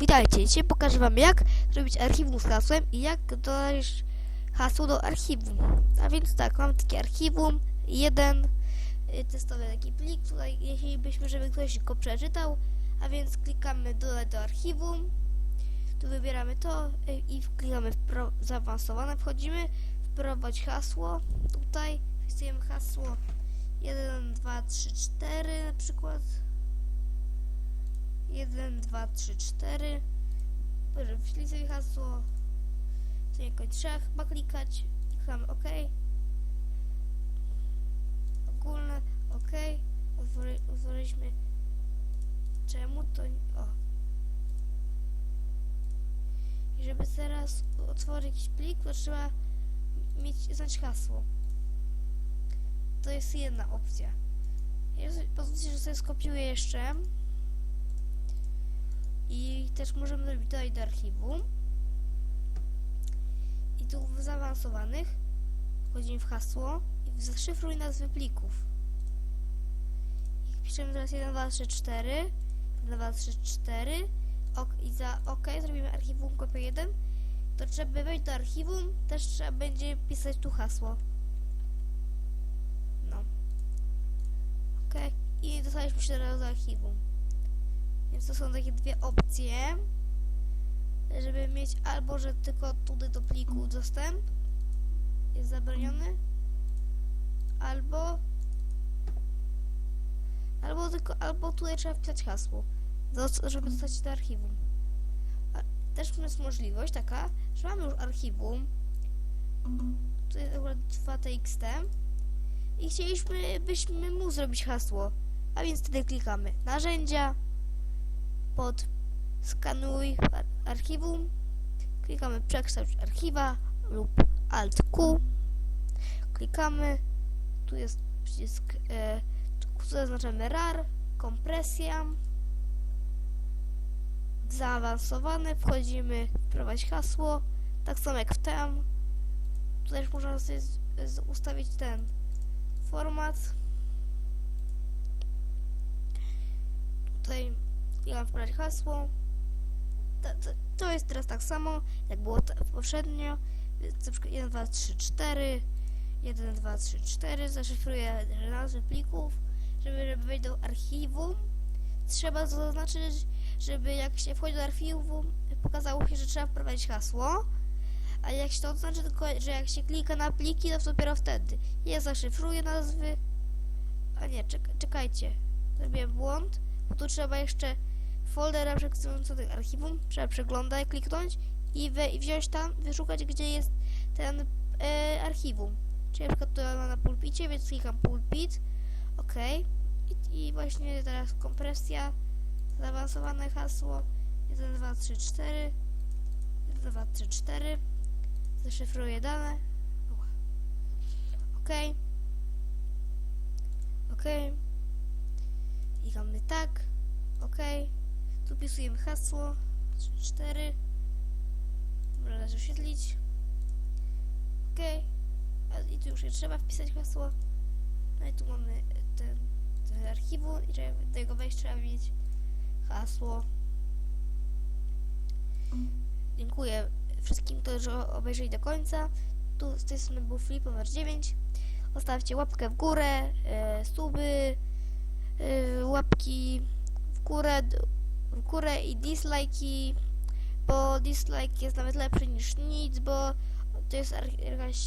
Witajcie, dzisiaj pokażę wam jak zrobić archiwum z hasłem i jak dodać hasło do archiwum. A więc tak, mam takie archiwum, jeden y, testowy taki plik, tutaj jeśli byśmy, żeby ktoś go przeczytał, a więc klikamy dodać do archiwum, tu wybieramy to y, i klikamy w pro, zaawansowane, wchodzimy, wprowadź hasło, tutaj wpisujemy hasło 1, 2, 3, 4 na przykład. 1, 2, 3, 4. Wpisali sobie hasło. Tu jakoś trzeba chyba klikać. Klikamy OK. Ogólne OK. Otwory, otworzyliśmy. Czemu to. O. I żeby teraz otworzyć jakiś plik, to trzeba mieć znać hasło. To jest jedna opcja. Ja pozwólcie, że sobie skopiuję jeszcze. I też możemy zrobić tutaj do archiwum. I tu w zaawansowanych wchodzimy w hasło i zaszyfruj nazwy plików. I piszemy teraz 1, 2, 3, 4. 1, 2, 3, 4. Ok, I za OK zrobimy archiwum kopia 1. To trzeba wejść do archiwum, też trzeba będzie pisać tu hasło. No. OK. I dostaliśmy się teraz do archiwum. Więc to są takie dwie opcje, żeby mieć albo, że tylko tutaj do pliku dostęp jest zabroniony, albo albo tylko, albo tutaj trzeba wpisać hasło, do- żeby dostać do archiwum. A też jest możliwość taka, że mamy już archiwum, tu jest akurat 2txt i chcieliśmy, byśmy mu zrobić hasło, a więc wtedy klikamy narzędzia, pod skanuj ar- archiwum, klikamy przekształć archiwa lub Alt Q, klikamy, tu jest przycisk, e, tu zaznaczamy RAR, kompresja, zaawansowane, wchodzimy, wprowadź hasło, tak samo jak w tem, tutaj też można sobie z, z, ustawić ten format, tutaj klikam wprowadź hasło. To, to, to jest teraz tak samo, jak było poprzednio. Więc Na przykład 1, 2, 3, 4. 1, 2, 3, 4. Zaszyfruję nazwy plików. Żeby, żeby wejść do archiwum, trzeba zaznaczyć, żeby jak się wchodzi do archiwum, pokazało się, że trzeba wprowadzić hasło. A jak się to oznaczy, tylko że jak się klika na pliki, to dopiero wtedy. Ja zaszyfruję nazwy. A nie, czek czekajcie. Zrobiłem błąd, bo tu trzeba jeszcze foldera przeskazującego archiwum, trzeba przeglądać, kliknąć i, we, wziąć tam, wyszukać gdzie jest ten e, archiwum. Czyli na to na pulpicie, więc klikam pulpit, ok. I, I właśnie teraz kompresja, zaawansowane hasło 1, 2, 3, 4 1, 2, 3, 4 Zaszyfruję dane. Ok. Ok. Klikamy tak. Ok. Tu wpisujemy hasło. 3, 4. Można oświetlić. Ok. I tu już nie trzeba wpisać hasło. No i tu mamy ten, ten archiwum i żeby do jego wejść trzeba mieć hasło. Dziękuję wszystkim, którzy obejrzeli do końca. Tu z tej strony był Filip numer 9. Zostawcie łapkę w górę, e, suby, e, łapki w górę, w górę i dislike'i, bo dislike jest nawet lepszy niż nic, bo to jest jakaś,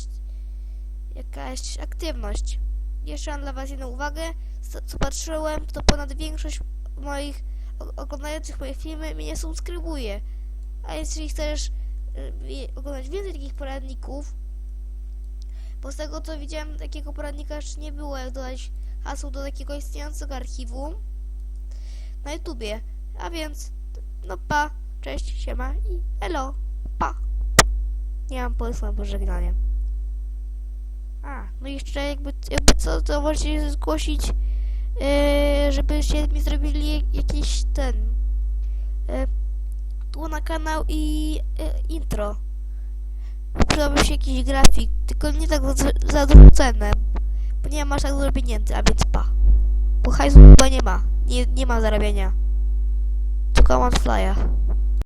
jakaś aktywność. Jeszcze mam dla Was jedną uwagę. Z- Co patrzyłem, to ponad większość moich oglądających moje filmy mnie nie subskrybuje. A jeśli chcesz y, oglądać więcej takich poradników, bo z tego co widziałem, takiego poradnika jeszcze nie było, jak dodać hasło do takiego istniejącego archiwum na YouTubie. A więc, no pa, cześć, siema i elo, pa. Nie mam pomysłu na pożegnanie. A, no jeszcze jakby, jakby co, to możecie zgłosić, yy, żebyście mi zrobili jakiś ten, yy, tu na kanał i yy, intro. Przydałby się jakiś grafik, tylko nie tak za, za cenę, bo nie masz tak dużo pieniędzy, a więc pa. Bo hajsu chyba nie ma, nie, nie ma zarabiania. Tylko mam flya.